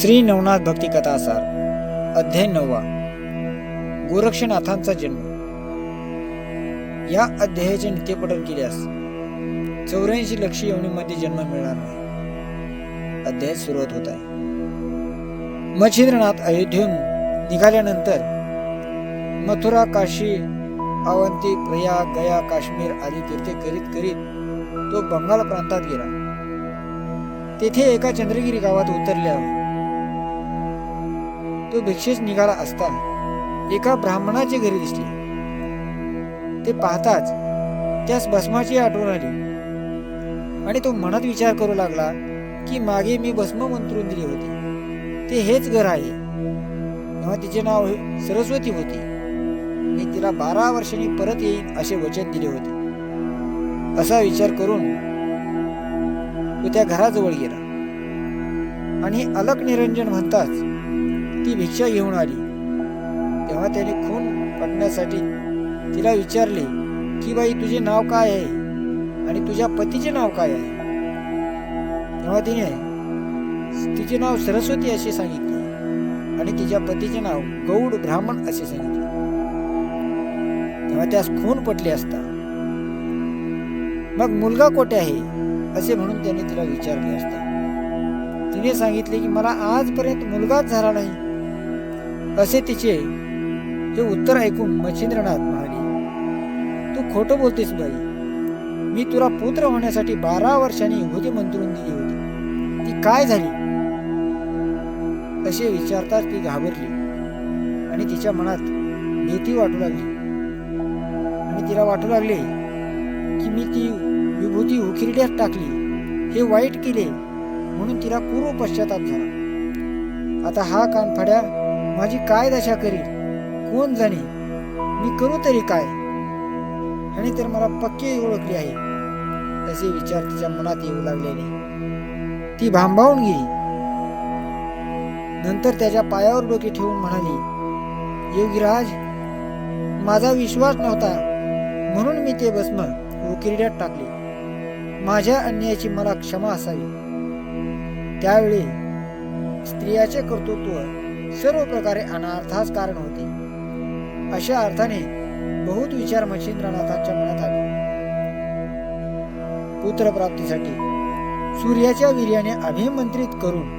श्री नवनाथ भक्ती कथासार अध्याय नववा गोरक्षनाथांचा जन्म. या अध्यायाचे नित्यपठन केल्यास चौऱ्याऐंशी लक्ष योनीमध्ये जन्म मिळणार नाही. अध्याय सुरुवात होत आहे. मच्छिंद्रनाथ अयोध्येहून निघाल्यानंतर मथुरा काशी अवंती प्रया गया काश्मीर आदी तीर्थे करीत करीत तो बंगाल प्रांतात गेला. तेथे एका चंद्रगिरी गावात उतरल्यावर तो भिक्षेस निघाला असता एका ब्राह्मणाचे घरी दिसले. ते पाहताच त्यास भस्माची आठवण आली आणि तो मनात विचार करू लागला की मागे मी भस्म मंत्रून दिली होती. ते हेच घर आहे. तेव्हा तिचे नाव सरस्वती होती. मी तिला बारा वर्षांनी परत येईन असे वचन दिले होते. असा विचार करून तो त्या घराजवळ गेला. आणि अलक निरंजन म्हणताच ती भिक्षा घेऊन आली. तेव्हा त्याने खून पटण्यासाठी तिला विचारले की बाई तुझे नाव काय आहे? आणि तुझ्या पतीचे नाव काय आहे? तेव्हा तिने तिचे नाव सरस्वती असे सांगितले आणि तिच्या पतीचे नाव गौड ब्राह्मण असे सांगितले. तेव्हा त्यास खून पटले असता. मग मुलगा कोठे आहे? असे म्हणून त्याने तिला विचारले असता. तिने सांगितले की मला आजपर्यंत मुलगाच झाला नाही. असे तिचे हे उत्तर ऐकून मच्छिंद्रनाथ म्हणाले तू खोटं बोलतेस बाई. मी तुला पुत्र होण्यासाठी बारा वर्षांनी होती मंत्रून दिली होती. ती काय झाली? असे विचारताच ती घाबरली आणि तिच्या मनात भीती वाटू लागली. आणि तिला वाटू लागले की मी ती विभूती उखिरड्यात टाकली. हे वाईट केले म्हणून तिला पूर्व पश्चाताप झाला. आता हा कानफड्या माझी काय दशा करील कोण जाणे? मी करू तरी काय? आणि तर मला पक्के ओळखली आहे. असे विचार तिच्या मनात येऊ लागलेले ती भांबावून गेली. नंतर त्याच्या पायावर डोके ठेवून म्हणाली योगीराज माझा विश्वास नव्हता. म्हणून मी ते भस्म उकिरड्यात टाकले. माझ्या अन्यायाची मला क्षमा असावी. त्यावेळी स्त्रियाचे कर्तृत्व सर्व प्रकारे अनार्थास कारण होते. अशा अर्थाने बहुत विचार मच्छिंद्रनाथांच्या मनात आले. पुत्रप्राप्तीसाठी सूर्याच्या वीर्याने अभिमंत्रित करून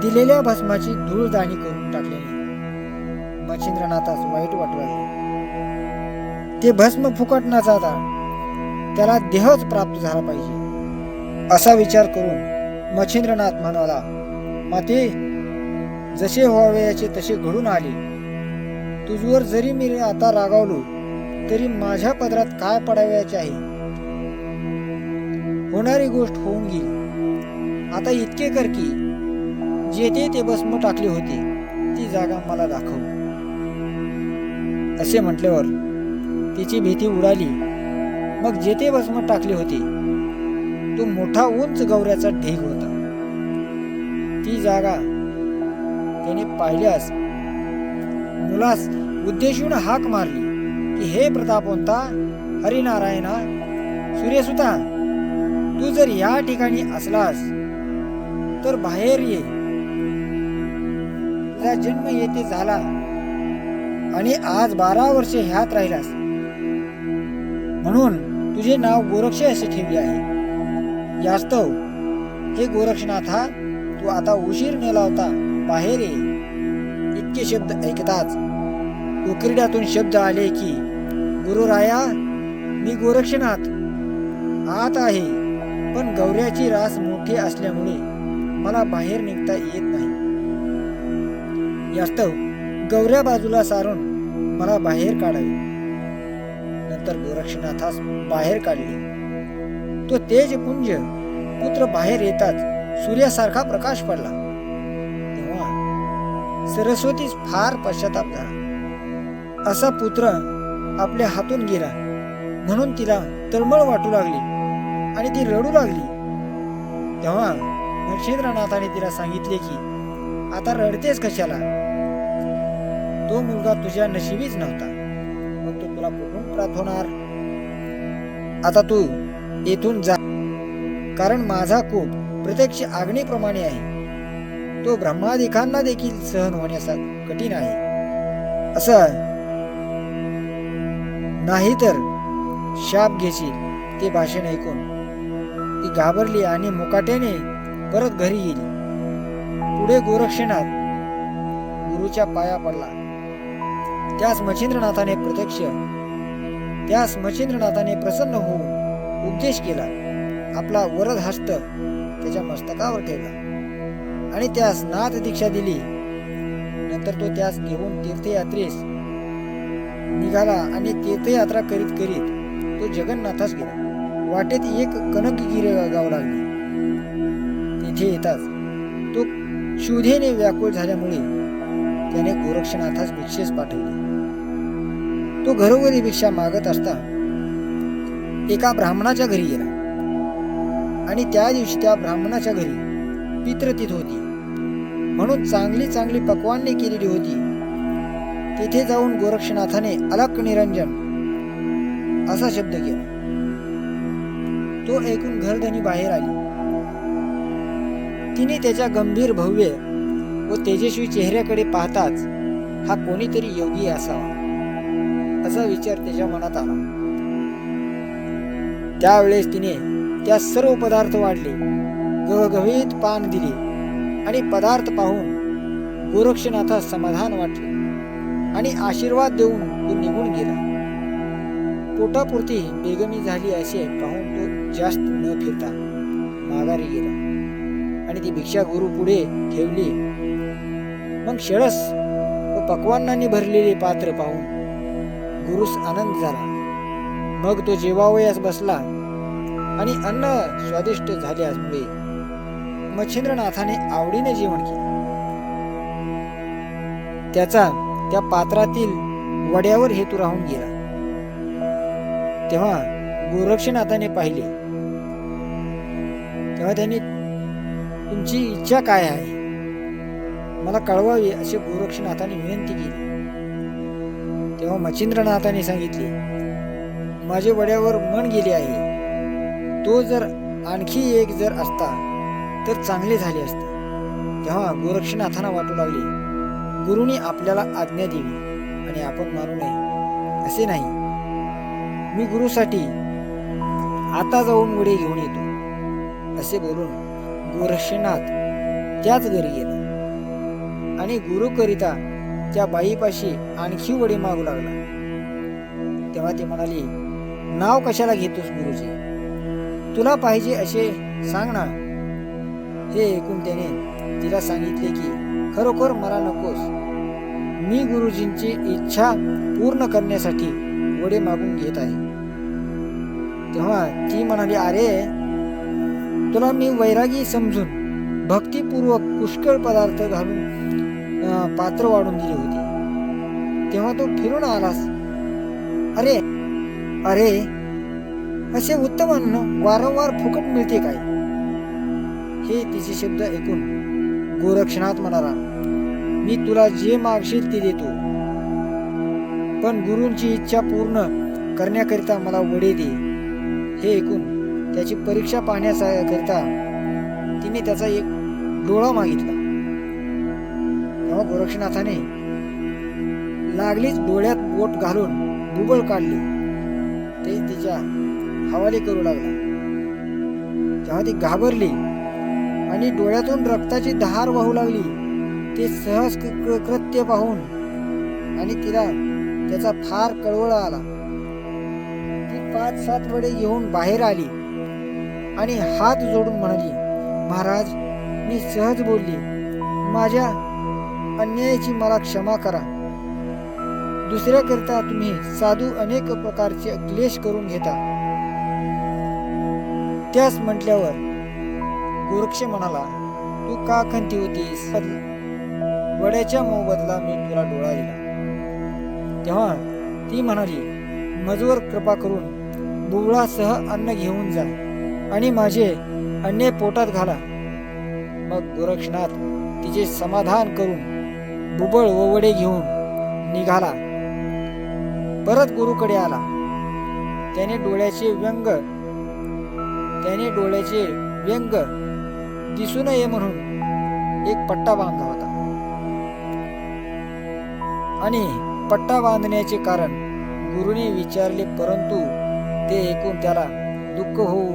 दिलेल्या भस्माची धूळदाणी करून टाकलेली. मच्छिंद्रनाथास वाईट वाटू लागले. ते भस्म फुकट न जाता त्याला देहच प्राप्त झाला पाहिजे. असा विचार करून मच्छिंद्रनाथ म्हणाला माते जसे व्हावयाचे तसे घडून आले. तुझवर जरी मी आता रागावलो तरी माझ्या पदरात काय पडावयाचे आहे? होणारी गोष्ट होऊन गेली. आता इतके कर की जेथे ते भस्म टाकले होते ती जागा मला दाखव. असे म्हटल्यावर तिची भीती उडाली. मग जेथे भस्म टाकले होते तो मोठा उंच गौऱ्याचा ढीग होता. ती जागा त्याने पाहिल्यास मुलास उद्देशून हाक मारली की हे प्रतापवंता हरिनारायणा सूर्यसुता तू जर या ठिकाणी असलास तर बाहेर ये. तुझा जन्म येथे झाला आणि आज बारा वर्षे ह्यात राहिलास. म्हणून तुझे नाव गोरक्ष असे ठेवले आहे. यास्तव हे गोरक्षनाथा तू आता उशीर न लावता बाहेर ये इतके शब्द ऐकताच उकिरड्यातून शब्द आले की गुरुराया मी गोरक्षनाथ. आत आहे पण गौऱ्याची रास मोठी असल्यामुळे मला बाहेर निघता येत नाही. यास्तव गौऱ्या बाजूला सारून मला बाहेर काढावे. नंतर गोरक्षनाथास बाहेर काढले. तो तेजपुंज पुत्र बाहेर येताच सूर्यासारखा प्रकाश पडला. सरस्वतीस फार पश्चाताप झाला. असा पुत्र आपल्या हातून गेला. म्हणून तिला तळमळ वाटू लागली आणि ती रडू लागली. तेव्हा नक्षेंद्रनाथाने तिला सांगितले की आता रडतेस कशाला? तो मुलगा तुझ्या नशिबीच नव्हता. मग तो तुला कुठून प्राप्त होणार आता तू येथून जा. कारण माझा कोप प्रत्यक्ष आग्नेप्रमाणे आहे. तो ब्रह्मादिकांना देखील सहन होण्याचा कठीण आहे असं नाही तर शाप घेशील ते भाषण ऐकून ती घाबरली आणि मुकाट्याने परत घरी गेली पुढे गोरक्षनाथ गुरुच्या पाया पडला त्यास मच्छिंद्रनाथाने प्रत्यक्ष त्यास मच्छिंद्रनाथाने प्रसन्न होऊन उपदेश केला आपला वरद हस्त त्याच्या मस्तकावर ठेवला आणि त्यास नाथ दीक्षा दिली. नंतर तो त्यास घेऊन तीर्थयात्रेस निघाला आणि तीर्थयात्रा करीत करीत तो जगन्नाथास गेला. वाटेत एक कनकगिरी गाव लागली. तिथे येताच तो शोधेने व्याकुळ झाल्यामुळे त्याने गोरक्षनाथास भिक्षेस पाठवले. तो घरोघरी भिक्षा मागत असता एका ब्राह्मणाच्या घरी गेला आणि त्या दिवशी त्या ब्राह्मणाच्या घरी पित्रतीत होती. म्हणून चांगली चांगली पक्वान्ने केलेली होती. तिथे जाऊन गोरक्षनाथाने अलक निरंजन असा शब्द केला. तो ऐकून घरधनी बाहेर आली. तिने त्याच्या गंभीर भव्य व तेजस्वी चेहऱ्याकडे पाहताच हा कोणीतरी योगी असावा असा विचार त्याच्या मनात आला. त्यावेळेस तिने त्या सर्व पदार्थ वाढले गवगवीत पान दिले. आणि पदार्थ पाहून गोरक्षनाथास समाधान वाटले आणि आशीर्वाद देऊन तो निघून गेला. पोटापुरती बेगमी झाली असे पाहून तो जास्त न फिरता माघारी गेला आणि ती भिक्षा गुरु पुढे ठेवली. मग शेळस व पकवानांनी भरलेले पात्र पाहून गुरुस आनंद झाला. मग तो जेवावयास बसला आणि अन्न स्वादिष्ट झाल्यामुळे मच्छिंद्रनाथाने आवडीने जेवण केले. त्याचा त्या पात्रातील वड्यावर हेतू राहून गेला. तेव्हा गोरक्षनाथाने पाहिले तेव्हा त्यांनी तुमची इच्छा काय आहे? मला कळवावी अशी गोरक्षनाथाने विनंती केली. तेव्हा मच्छिंद्रनाथाने सांगितले माझे वड्यावर मन गेले आहे. तो जर आणखी एक जर असता तर चांगले झाले असते. तेव्हा गोरक्षनाथांना वाटू लागले गुरुनी आपल्याला आज्ञा दिली आणि आपण मानू नये. असे नाही. मी गुरुसाठी आता जाऊन वडे घेऊन येतो. असे बोलून गोरक्षनाथ त्याच घरी गेला. आणि गुरुकरिता त्या बाईपाशी आणखी वडे मागू लागला. तेव्हा ते म्हणाली नाव कशाला घेतोस गुरुजी? तुला पाहिजे असे सांग ना. हे ऐकून त्याने तिला सांगितले की खरोखर मला नकोस. मी गुरुजींची इच्छा पूर्ण करण्यासाठी वडे मागून घेत आहे. तेव्हा ती म्हणाली अरे तुला मी वैरागी समजून भक्तिपूर्वक पुष्कळ पदार्थ घालून पात्र वाढून दिली होती. तेव्हा तो फिरून आलास. अरे अरे असे उत्तम अन्न वारंवार फुकट मिळते काय? हे तिचे शब्द ऐकून गोरक्षनाथ म्हणाला मी तुला जे मागशील ते देतो. पण गुरूंची इच्छा पूर्ण करण्याकरिता मला वडे दे. हे ऐकून त्याची परीक्षा पाहण्याकरिता तिने त्याचा एक डोळा मागितला. तेव्हा गोरक्षनाथाने लागलीच डोळ्यात बोट घालून बुबळ काढली. ते तिच्या हवाले करू लागला. तेव्हा ती घाबरली. आणि डोळ्यातून रक्ताची धार वाहू लागली. ते सहज कृत्य पाहून आणि तिला त्याचा फार कळवळ आला. ती पाच सात वडे घेऊन बाहेर आली आणि हात जोडून म्हणाली महाराज मी सहज बोलली. माझ्या अन्यायाची मला क्षमा करा. दुसऱ्याकरिता तुम्ही साधू अनेक प्रकारचे क्लेश करून घेता. त्यास म्हटल्यावर गोरक्ष म्हणाला तू का खंती होतीस? वड्याच्या मोबदला मी तुला डोळा दिला. तेव्हा ती म्हणाली मजवर कृपा करून बुवळासह अन्न घेऊन जा आणि माझे अन्य पोटात घाला. मग गोरक्षनाथ तिचे समाधान करून बुबळ ओवडे घेऊन निघाला. परत गुरुकडे आला. त्याने डोळ्याचे व्यंग त्याने डोळ्याचे व्यंग दिसू नये म्हणून एक पट्टा बांधला होता. आणि पट्टा बांधण्याचे कारण गुरुने विचारले परंतु ते ऐकून त्याला दुःख होऊ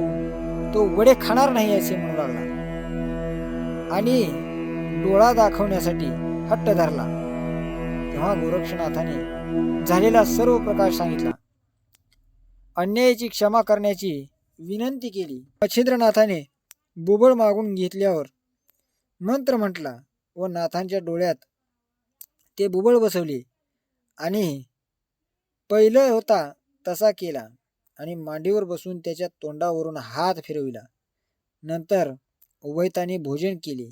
तो वडे खाणार नाही असे म्हणू लागला. आणि डोळा दाखवण्यासाठी हट्ट धरला. तेव्हा गोरक्षनाथाने झालेला सर्व प्रकाश सांगितला. अन्यायाची क्षमा करण्याची विनंती केली. मच्छिंद्रनाथाने बुबळ मागून घेतल्यावर मंत्र म्हटला व नाथांच्या डोळ्यात ते बुबळ बसवले आणि पहिलं होता तसा केला आणि मांडीवर बसून त्याच्या तोंडावरून हात फिरविला. नंतर उभयताने भोजन केले.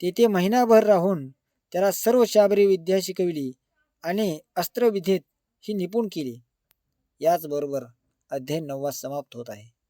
तेथे महिनाभर राहून त्याला सर्व शाबरी विद्या शिकविली आणि अस्त्रविधेत ही निपुण केली. याचबरोबर अध्ययन नववा समाप्त होत आहे.